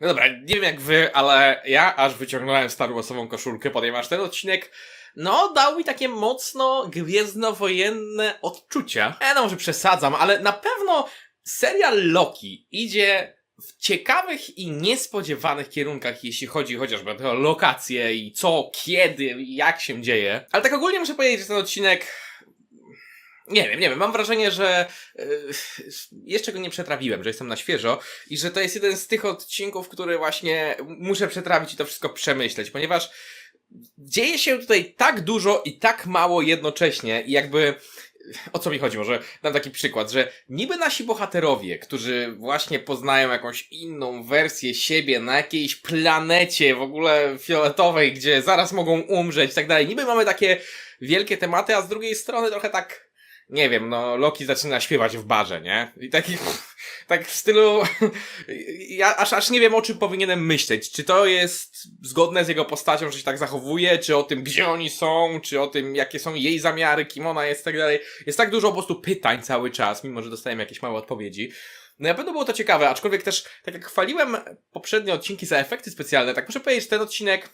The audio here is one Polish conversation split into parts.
No dobra, nie wiem jak wy, ale ja aż wyciągnąłem Star Warsową koszulkę, ponieważ ten odcinek, no, dał mi takie mocno gwiezdnowojenne odczucia. E, no może przesadzam, ale na pewno serial Loki idzie w ciekawych i niespodziewanych kierunkach, jeśli chodzi chociażby o lokacje i co, kiedy, jak się dzieje. Ale tak ogólnie muszę powiedzieć, że ten odcinek nie wiem, nie wiem, mam wrażenie, że yy, jeszcze go nie przetrawiłem, że jestem na świeżo i że to jest jeden z tych odcinków, który właśnie muszę przetrawić i to wszystko przemyśleć, ponieważ dzieje się tutaj tak dużo i tak mało jednocześnie i jakby o co mi chodzi? Może dam taki przykład, że niby nasi bohaterowie, którzy właśnie poznają jakąś inną wersję siebie na jakiejś planecie w ogóle fioletowej, gdzie zaraz mogą umrzeć i tak dalej, niby mamy takie wielkie tematy, a z drugiej strony trochę tak nie wiem, no Loki zaczyna śpiewać w barze, nie? I taki, tak w stylu, ja aż, aż nie wiem o czym powinienem myśleć. Czy to jest zgodne z jego postacią, że się tak zachowuje, czy o tym, gdzie oni są, czy o tym, jakie są jej zamiary, kim ona jest, tak dalej. Jest tak dużo po prostu pytań cały czas, mimo że dostajemy jakieś małe odpowiedzi. No na pewno było to ciekawe, aczkolwiek też, tak jak chwaliłem poprzednie odcinki za efekty specjalne, tak muszę powiedzieć, ten odcinek,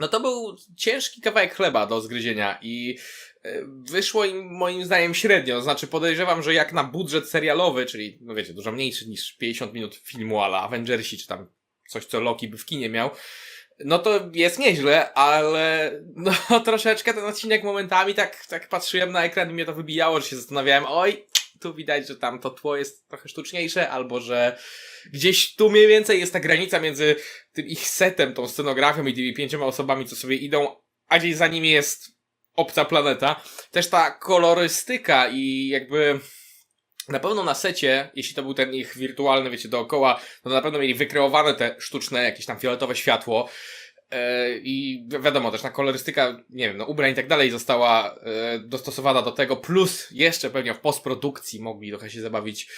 no to był ciężki kawałek chleba do zgryzienia i e, wyszło im moim zdaniem średnio. Znaczy podejrzewam, że jak na budżet serialowy, czyli no wiecie, dużo mniejszy niż 50 minut filmu ala Avengersi, czy tam coś, co Loki by w kinie miał, no to jest nieźle, ale no troszeczkę ten odcinek momentami tak, tak patrzyłem na ekran i mnie to wybijało, że się zastanawiałem, oj, tu widać, że tam to tło jest trochę sztuczniejsze, albo że gdzieś tu mniej więcej jest ta granica między tym ich setem, tą scenografią i tymi pięcioma osobami, co sobie idą, a gdzieś za nimi jest obca planeta. Też ta kolorystyka i jakby na pewno na secie, jeśli to był ten ich wirtualny, wiecie, dookoła, no na pewno mieli wykreowane te sztuczne, jakieś tam fioletowe światło. E, I wi- wiadomo, też na kolorystyka, nie wiem, no ubrań i tak dalej została e, dostosowana do tego, plus jeszcze pewnie w postprodukcji mogli trochę się zabawić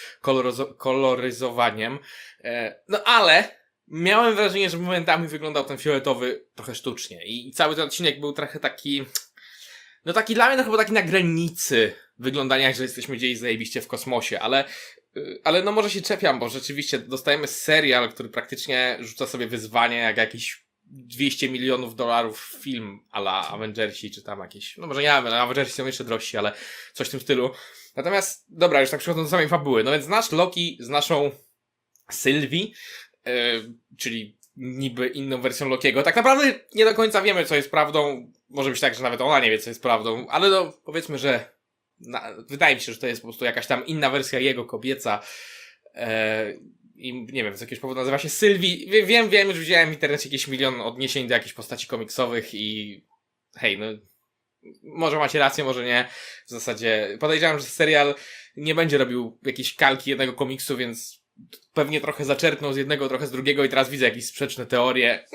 koloryzowaniem. E, no ale miałem wrażenie, że momentami wyglądał ten fioletowy trochę sztucznie i cały ten odcinek był trochę taki, no taki dla mnie to chyba taki na granicy wyglądania, że jesteśmy gdzieś zajebiście w kosmosie, ale y, ale no może się czepiam, bo rzeczywiście dostajemy serial, który praktycznie rzuca sobie wyzwanie jak jakiś 200 milionów dolarów film ala Avengersi, czy tam jakieś, no może nie Avengersi są jeszcze drożsi, ale coś w tym stylu. Natomiast, dobra, już tak przechodząc do samej fabuły, no więc nasz Loki z naszą Sylwii, yy, czyli niby inną wersją Lokiego. Tak naprawdę nie do końca wiemy, co jest prawdą. Może być tak, że nawet ona nie wie, co jest prawdą, ale no, powiedzmy, że na, wydaje mi się, że to jest po prostu jakaś tam inna wersja jego kobieca. E, I nie wiem, z jakiegoś powodu nazywa się Sylwii. Wie, wiem, wiem, już widziałem w internecie jakieś milion odniesień do jakichś postaci komiksowych i hej, no może macie rację, może nie. W zasadzie podejrzewam, że serial nie będzie robił jakiejś kalki jednego komiksu, więc pewnie trochę zaczerpnął z jednego, trochę z drugiego i teraz widzę jakieś sprzeczne teorie.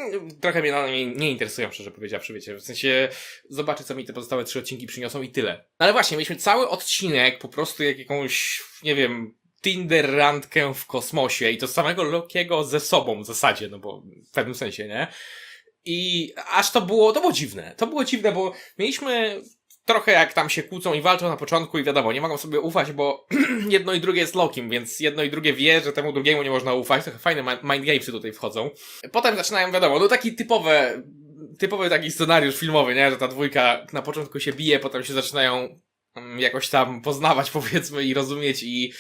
Trochę mnie one nie, nie interesują, szczerze powiedziawszy, wiecie. W sensie zobaczę, co mi te pozostałe trzy odcinki przyniosą i tyle. Ale właśnie, mieliśmy cały odcinek po prostu jak jakąś, nie wiem, Tinder randkę w kosmosie i to samego Lokiego ze sobą w zasadzie, no bo w pewnym sensie, nie? I aż to było, to było dziwne. To było dziwne, bo mieliśmy trochę jak tam się kłócą i walczą na początku i wiadomo, nie mogą sobie ufać, bo jedno i drugie jest Lokim, więc jedno i drugie wie, że temu drugiemu nie można ufać. Trochę fajne mi- mind gamesy tutaj wchodzą. Potem zaczynają, wiadomo, no taki typowe, typowy taki scenariusz filmowy, nie? Że ta dwójka na początku się bije, potem się zaczynają mm, jakoś tam poznawać, powiedzmy, i rozumieć i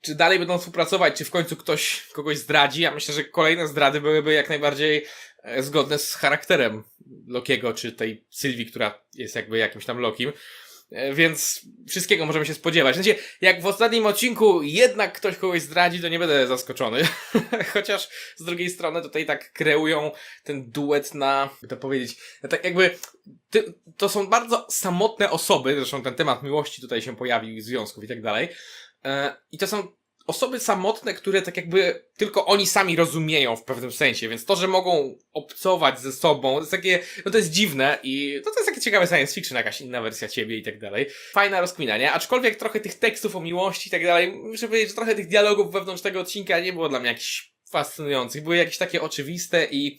czy dalej będą współpracować, czy w końcu ktoś kogoś zdradzi. Ja myślę, że kolejne zdrady byłyby jak najbardziej e, zgodne z charakterem Lokiego, czy tej Sylwii, która jest jakby jakimś tam Lokim. E, Więc wszystkiego możemy się spodziewać. Sensie, jak w ostatnim odcinku jednak ktoś kogoś zdradzi, to nie będę zaskoczony. Chociaż z drugiej strony tutaj tak kreują ten duet na, jak to powiedzieć, tak jakby ty, to są bardzo samotne osoby, zresztą ten temat miłości tutaj się pojawił, związków i tak dalej. E, I to są osoby samotne, które tak jakby tylko oni sami rozumieją w pewnym sensie, więc to, że mogą obcować ze sobą, to jest takie, no to jest dziwne i no to jest takie ciekawe science fiction, jakaś inna wersja ciebie i tak dalej. Fajna rozkmina, nie? Aczkolwiek trochę tych tekstów o miłości i tak dalej, muszę powiedzieć, że trochę tych dialogów wewnątrz tego odcinka nie było dla mnie jakichś fascynujących, były jakieś takie oczywiste i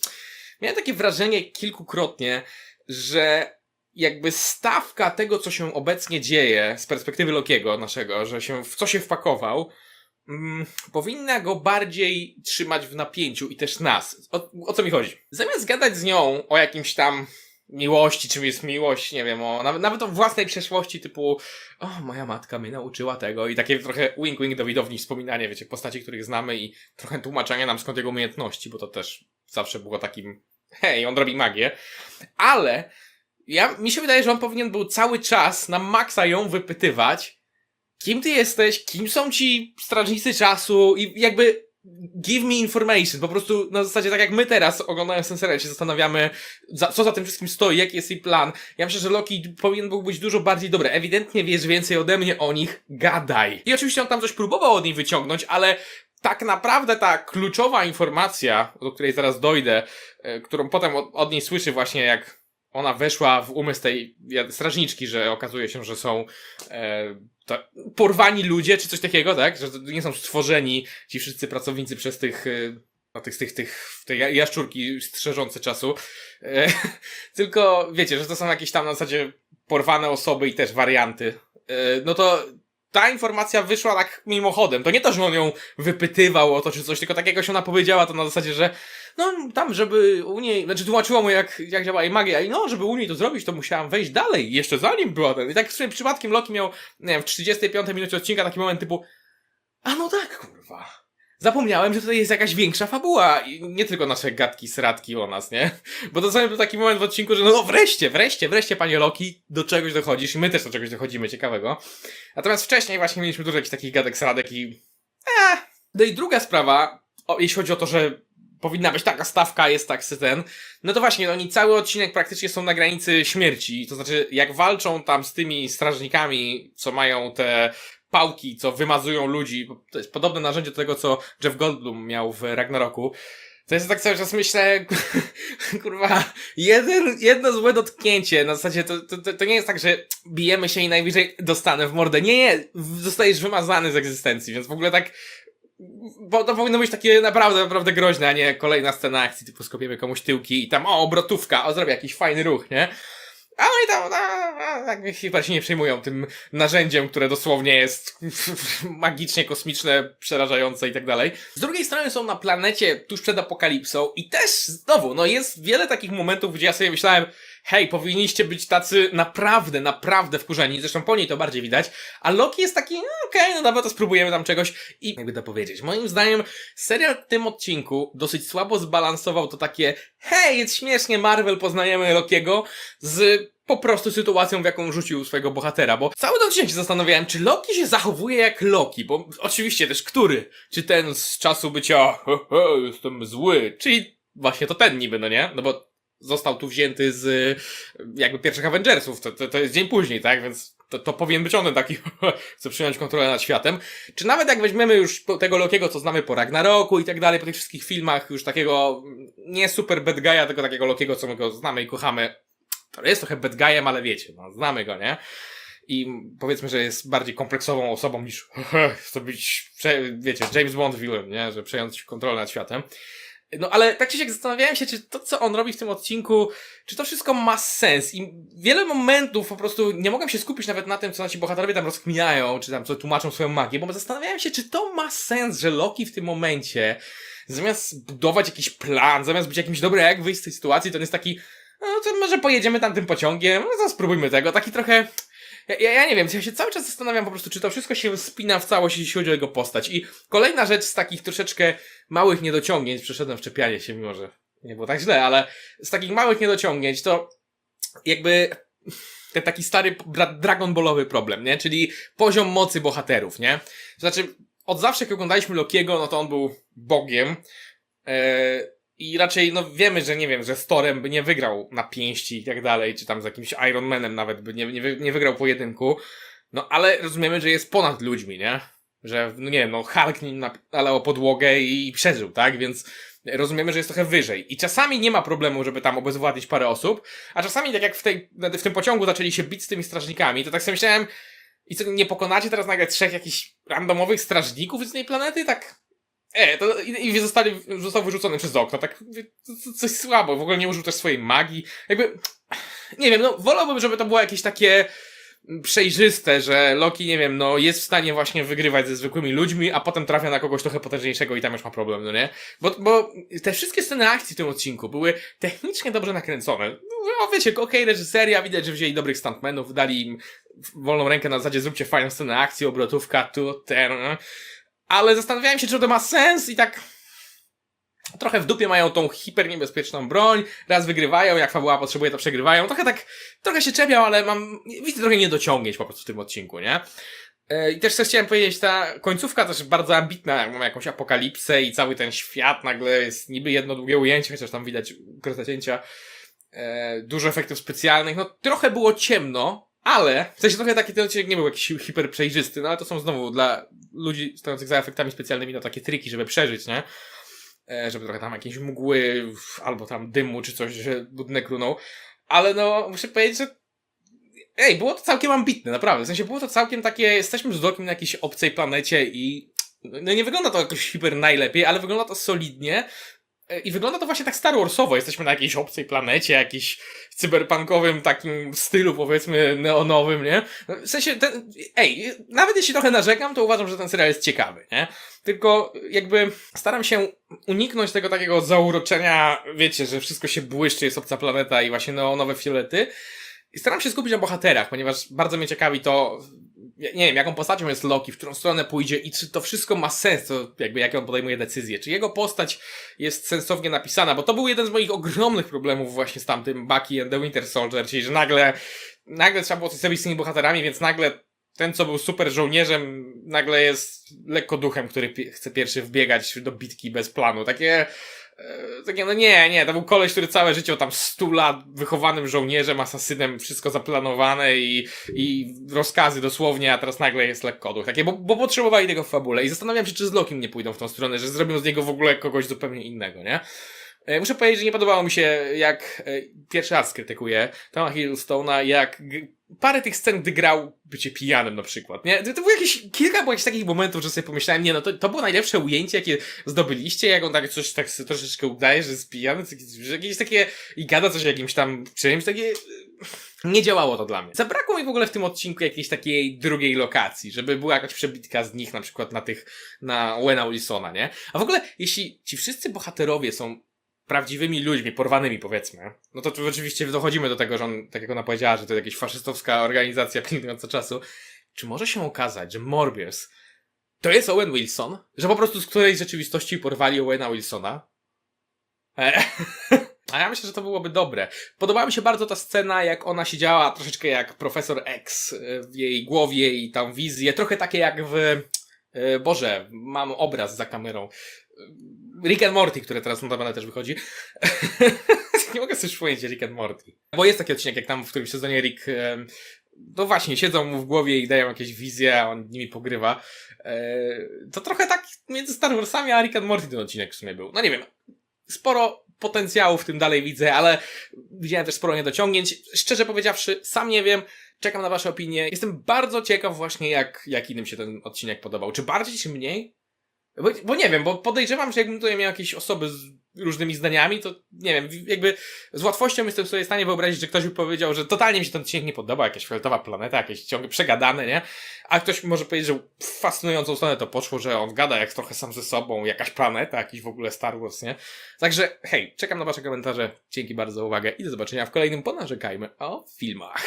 miałem takie wrażenie kilkukrotnie, że jakby stawka tego, co się obecnie dzieje z perspektywy Lokiego naszego, że się w co się wpakował, mm, powinna go bardziej trzymać w napięciu i też nas. O, o co mi chodzi? Zamiast gadać z nią o jakimś tam miłości, czym jest miłość, nie wiem, o, nawet, nawet o własnej przeszłości, typu o, moja matka mnie nauczyła tego i takie trochę wink-wink do widowni wspominanie, wiecie, postaci, których znamy i trochę tłumaczenia nam skąd jego umiejętności, bo to też zawsze było takim hej, on robi magię, ale ja, mi się wydaje, że on powinien był cały czas na maksa ją wypytywać, kim ty jesteś, kim są ci strażnicy czasu i jakby give me information, po prostu na zasadzie tak jak my teraz oglądając ten serial się zastanawiamy, za, co za tym wszystkim stoi, jaki jest jej plan. Ja myślę, że Loki powinien był być dużo bardziej dobry. Ewidentnie wiesz więcej ode mnie o nich, gadaj. I oczywiście on tam coś próbował od niej wyciągnąć, ale tak naprawdę ta kluczowa informacja, do której zaraz dojdę, e, którą potem od, od niej słyszy właśnie jak ona weszła w umysł tej strażniczki, że okazuje się, że są e, to, porwani ludzie, czy coś takiego, tak? Że nie są stworzeni ci wszyscy pracownicy przez tych, e, no, tych, tych, tych, te ja- jaszczurki strzeżące czasu. E, tylko wiecie, że to są jakieś tam na zasadzie porwane osoby i też warianty. E, no to ta informacja wyszła tak mimochodem. To nie to, że on ją wypytywał o to czy coś, tylko tak jakoś ona powiedziała to na zasadzie, że no tam, żeby u niej, znaczy tłumaczyła mu jak, jak działa jej magia i no, żeby u niej to zrobić, to musiałam wejść dalej, jeszcze zanim była ten. I tak w sumie przypadkiem Loki miał, nie wiem, w 35 minucie odcinka taki moment typu a no tak, kurwa. Zapomniałem, że tutaj jest jakaś większa fabuła i nie tylko nasze gadki, sradki o nas, nie? Bo to sobie był taki moment w odcinku, że no, no wreszcie, wreszcie, wreszcie, panie Loki, do czegoś dochodzisz i my też do czegoś dochodzimy ciekawego. Natomiast wcześniej właśnie mieliśmy dużo jakichś takich gadek, sradek i... Eee. No i druga sprawa, o, jeśli chodzi o to, że powinna być taka stawka, jest tak ten, no to właśnie, oni cały odcinek praktycznie są na granicy śmierci, to znaczy jak walczą tam z tymi strażnikami, co mają te pałki, co wymazują ludzi, to jest podobne narzędzie do tego, co Jeff Goldblum miał w Ragnaroku, to jest tak cały czas myślę, kurwa, jeden, jedno złe dotknięcie, na zasadzie to, to, to nie jest tak, że bijemy się i najwyżej dostanę w mordę. Nie, nie, zostajesz wymazany z egzystencji, więc w ogóle tak, bo to powinno być takie naprawdę, naprawdę groźne, a nie kolejna scena akcji, typu skopiemy komuś tyłki i tam, o, obrotówka, o, zrobię jakiś fajny ruch, nie? A oni tam, a, tak chyba się nie przejmują tym narzędziem, które dosłownie jest magicznie kosmiczne, przerażające i tak dalej. Z drugiej strony są na planecie tuż przed apokalipsą i też znowu, no jest wiele takich momentów, gdzie ja sobie myślałem, hej, powinniście być tacy naprawdę, naprawdę wkurzeni, zresztą po niej to bardziej widać, a Loki jest taki, no okej, no dobra, to spróbujemy tam czegoś. I jakby to powiedzieć, moim zdaniem serial w tym odcinku dosyć słabo zbalansował to takie, hej, jest śmiesznie, Marvel, poznajemy Lokiego, z po prostu sytuacją, w jaką rzucił swojego bohatera, bo cały ten odcinek się zastanawiałem, czy Loki się zachowuje jak Loki, bo oczywiście też który? Czy ten z czasu bycia, he, he, jestem zły, czyli właśnie to ten niby, no nie? No bo został tu wzięty z y, jakby pierwszych Avengersów, to, to, to jest dzień później, tak? Więc to, to powinien być on taki, chce przyjąć kontrolę nad światem. Czy nawet jak weźmiemy już tego Lokiego, co znamy po Ragnaroku i tak dalej, po tych wszystkich filmach, już takiego mm, nie super bad guy'a, tylko takiego Lokiego, co my go znamy i kochamy. To jest trochę bad guy'em, ale wiecie, no, znamy go, nie? I powiedzmy, że jest bardziej kompleksową osobą niż chce być, wiecie, James Bond villain, nie? Że przejąć kontrolę nad światem. No ale tak czy siak zastanawiałem się, czy to, co on robi w tym odcinku, czy to wszystko ma sens. I wiele momentów po prostu nie mogłem się skupić nawet na tym, co nasi bohaterowie tam rozkminiają, czy tam co tłumaczą swoją magię, bo zastanawiałem się, czy to ma sens, że Loki w tym momencie, zamiast budować jakiś plan, zamiast być jakimś dobrym, jak wyjść z tej sytuacji, to on jest taki, no to może pojedziemy tam tym pociągiem, no to spróbujmy tego. Taki trochę, ja, ja, ja nie wiem, ja się cały czas zastanawiam po prostu, czy to wszystko się spina w całość, jeśli chodzi o jego postać. I kolejna rzecz z takich troszeczkę małych niedociągnięć, przeszedłem w czepianie się, mimo że nie było tak źle, ale z takich małych niedociągnięć to jakby ten taki stary Dragon Ballowy problem, nie? Czyli poziom mocy bohaterów, nie? Znaczy, od zawsze jak oglądaliśmy Lokiego, no to on był bogiem. Yy, I raczej, no wiemy, że nie wiem, że z by nie wygrał na pięści i tak dalej, czy tam z jakimś Iron Manem nawet by nie, nie, nie wygrał pojedynku. No ale rozumiemy, że jest ponad ludźmi, nie? Że, no nie no Hulk nim nalał podłogę i przeżył, tak? Więc rozumiemy, że jest trochę wyżej. I czasami nie ma problemu, żeby tam obezwładnić parę osób, a czasami tak jak w, tej, w tym pociągu zaczęli się bić z tymi strażnikami, to tak sobie myślałem, i co, nie pokonacie teraz nagle trzech jakichś randomowych strażników z tej planety? Tak, e, to, i, i zostali, został wyrzucony przez okno, tak, coś słabo, w ogóle nie użył też swojej magii, jakby, nie wiem, no, wolałbym, żeby to było jakieś takie, przejrzyste, że Loki, nie wiem, no jest w stanie właśnie wygrywać ze zwykłymi ludźmi, a potem trafia na kogoś trochę potężniejszego i tam już ma problem, no nie? Bo, bo te wszystkie sceny akcji w tym odcinku były technicznie dobrze nakręcone. No wiecie, okej, reżyseria, widać, że wzięli dobrych stuntmenów, dali im wolną rękę na zasadzie zróbcie fajną scenę akcji, obrotówka, tu, ten, ale zastanawiałem się, czy to ma sens i tak trochę w dupie mają tą hiperniebezpieczną broń, raz wygrywają, jak fabuła potrzebuje, to przegrywają. Trochę tak, trochę się czepiał, ale mam, widzę trochę niedociągnięć po prostu w tym odcinku, nie? E, I też coś chciałem powiedzieć, ta końcówka też bardzo ambitna, jak mamy jakąś apokalipsę i cały ten świat nagle jest niby jedno długie ujęcie, chociaż tam widać ukryte cięcia, e, dużo efektów specjalnych, no trochę było ciemno, ale, w sensie trochę taki ten odcinek nie był jakiś hiper przejrzysty, no ale to są znowu dla ludzi stojących za efektami specjalnymi, no takie triki, żeby przeżyć, nie? E, żeby trochę tam jakieś mgły, albo tam dymu, czy coś, że budynek runął. Ale no, muszę powiedzieć, że ej, było to całkiem ambitne, naprawdę. W sensie było to całkiem takie, jesteśmy z Dokiem na jakiejś obcej planecie i no nie wygląda to jakoś hiper najlepiej, ale wygląda to solidnie. E, I wygląda to właśnie tak Star Warsowo. Jesteśmy na jakiejś obcej planecie, jakiś cyberpunkowym takim stylu, powiedzmy, neonowym, nie? W sensie, ten, ej, nawet jeśli trochę narzekam, to uważam, że ten serial jest ciekawy, nie? Tylko jakby staram się uniknąć tego takiego zauroczenia, wiecie, że wszystko się błyszczy, jest obca planeta i właśnie neonowe fiolety. I staram się skupić na bohaterach, ponieważ bardzo mnie ciekawi to, nie wiem, jaką postacią jest Loki, w którą stronę pójdzie i czy to wszystko ma sens, to jakby jakie on podejmuje decyzje, czy jego postać jest sensownie napisana, bo to był jeden z moich ogromnych problemów właśnie z tamtym Bucky and the Winter Soldier, czyli że nagle, nagle trzeba było coś zrobić z tymi bohaterami, więc nagle ten, co był super żołnierzem, nagle jest lekko duchem, który chce pierwszy wbiegać do bitki bez planu. Takie, takie, no nie, nie, to był koleś, który całe życie był tam 100 lat wychowanym żołnierzem, asasynem, wszystko zaplanowane i, i rozkazy dosłownie, a teraz nagle jest lekko duch. Takie, bo, bo potrzebowali tego w fabule i zastanawiam się, czy z Lokim nie pójdą w tą stronę, że zrobią z niego w ogóle kogoś zupełnie innego, nie? E, Muszę powiedzieć, że nie podobało mi się, jak e, pierwszy raz krytykuję Toma Hiddlestone'a, jak parę tych scen, gdy grał bycie pijanym na przykład, nie? To, to było jakieś, kilka było jakichś takich momentów, że sobie pomyślałem, nie no, to, to było najlepsze ujęcie, jakie zdobyliście, jak on tak coś tak troszeczkę udaje, że jest pijany, że jakieś takie, i gada coś jakimś tam czymś, takie... Nie działało to dla mnie. Zabrakło mi w ogóle w tym odcinku jakiejś takiej drugiej lokacji, żeby była jakaś przebitka z nich, na przykład na tych, na Wena Wilsona, nie? A w ogóle, jeśli ci wszyscy bohaterowie są prawdziwymi ludźmi, porwanymi powiedzmy, no to tu oczywiście dochodzimy do tego, że on, tak jak ona powiedziała, że to jakaś faszystowska organizacja pilnująca czasu. Czy może się okazać, że Morbius to jest Owen Wilson? Że po prostu z którejś rzeczywistości porwali Owena Wilsona? E, A ja myślę, że to byłoby dobre. Podobała mi się bardzo ta scena, jak ona siedziała troszeczkę jak profesor X e, w jej głowie i tam wizje, trochę takie jak w... e, Boże, mam obraz za kamerą. Rick and Morty, które teraz notabene też wychodzi. nie mogę sobie przypomnieć Rick and Morty. Bo jest taki odcinek, jak tam w którymś sezonie Rick, no właśnie, siedzą mu w głowie i dają jakieś wizje, a on nimi pogrywa. E, to trochę tak między Star Warsami a Rick and Morty ten odcinek w sumie był. No nie wiem, sporo potencjału w tym dalej widzę, ale widziałem też sporo niedociągnięć. Szczerze powiedziawszy, sam nie wiem. Czekam na wasze opinie. Jestem bardzo ciekaw właśnie, jak, jak innym się ten odcinek podobał. Czy bardziej, czy mniej? Bo, bo nie wiem, bo podejrzewam, że jakbym tutaj miał jakieś osoby z różnymi zdaniami, to nie wiem, jakby z łatwością jestem sobie w stanie wyobrazić, że ktoś by powiedział, że totalnie mi się ten odcinek nie podoba, jakaś fioletowa planeta, jakieś ciągle przegadane, nie? A ktoś może powiedzieć, że fascynującą stronę to poszło, że on gada jak trochę sam ze sobą, jakaś planeta, jakiś w ogóle Star Wars, nie? Także hej, czekam na wasze komentarze, dzięki bardzo za uwagę i do zobaczenia w kolejnym Ponarzekajmy o filmach.